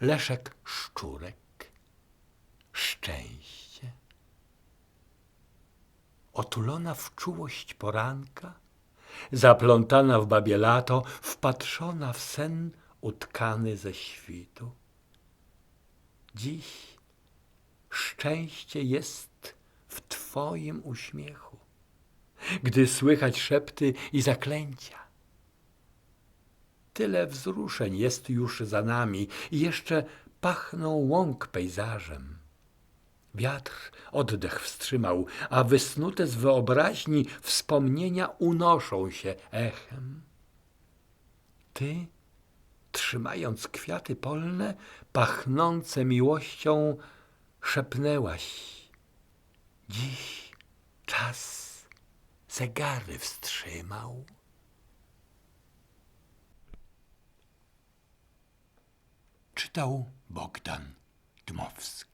Leszek Szczurek. Szczęście. Otulona w czułość poranka, zaplątana w babie lato, wpatrzona w sen utkany ze świtu. Dziś szczęście jest w Twoim uśmiechu, gdy słychać szepty i zaklęcia. Tyle wzruszeń jest już za nami i jeszcze pachną łąk pejzażem. Wiatr oddech wstrzymał, a wysnute z wyobraźni wspomnienia unoszą się echem. Ty, trzymając kwiaty polne, pachnące miłością, szepnęłaś. Dziś czas zegary wstrzymał. Czytał Bogdan Dmowski.